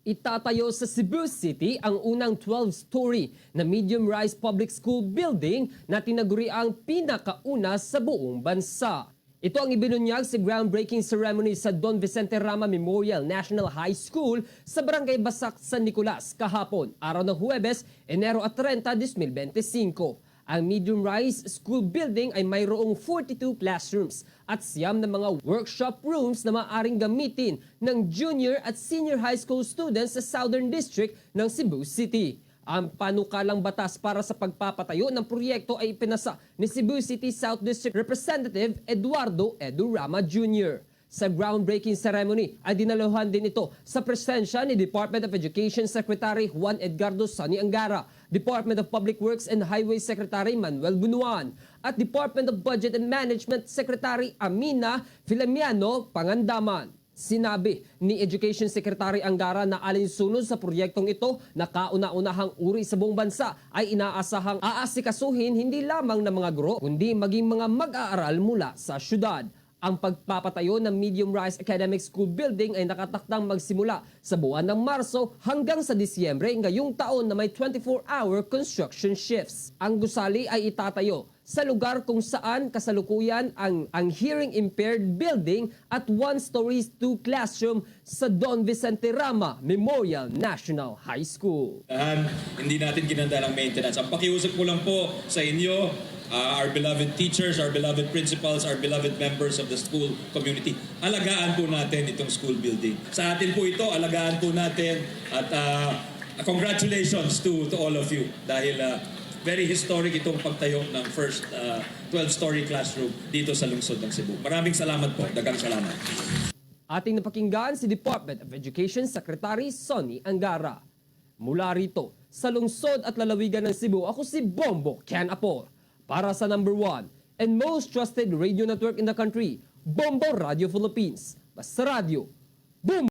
Itatayo sa Cebu City ang unang 12-story na medium-rise public school building na tinaguri ang pinakauna sa buong bansa. Ito ang ibinunyag sa groundbreaking ceremony sa Don Vicente Rama Memorial National High School sa Barangay Basak, San Nicolas kahapon, araw ng Huwebes, Enero at 30, 2025. Ang medium-rise school building ay mayroong 42 classrooms at siyam na mga workshop rooms na maaaring gamitin ng junior at senior high school students sa Southern District ng Cebu City. Ang panukalang batas para sa pagpapatayo ng proyekto ay ipinasa ni Cebu City South District Representative Eduardo Edu Rama Jr. Sa groundbreaking ceremony ay dinaluhan din ito sa presensya ni Department of Education Secretary Juan Edgardo Sani Angara, Department of Public Works and Highways Secretary Manuel Bunuan, at Department of Budget and Management Secretary Amina Filamiano Pangandaman. Sinabi ni Education Secretary Angara na alinsunod sa proyektong ito na kauna-unahang uri sa buong bansa ay inaasahang aasikasuhin hindi lamang ng mga guro kundi maging mga mag-aaral mula sa syudad. Ang pagpapatayo ng medium-rise academic school building ay nakatakdang magsimula sa buwan ng Marso hanggang sa Disyembre ngayong taon na may 24-hour construction shifts. Ang gusali ay itatayo sa lugar kung saan kasalukuyan ang, ang hearing impaired building at one stories two classroom sa Don Vicente Rama Memorial National High School. Dahan, hindi natin ginanda ng maintenance. Ang pakiusap ko lang po sa inyo, uh, our beloved teachers, our beloved principals, our beloved members of the school community, alagaan po natin itong school building. Sa atin po ito, alagaan po natin at uh, congratulations to, to all of you dahil uh, very historic itong pagtayo ng first uh, 12-story classroom dito sa lungsod ng Cebu. Maraming salamat po. Dagang salamat. Ating napakinggan si Department of Education Secretary Sonny Angara. Mula rito, sa lungsod at lalawigan ng Cebu, ako si Bombo Ken Apor. Para sa number one and most trusted radio network in the country, Bombo Radio Philippines. Basta Radio. Boom!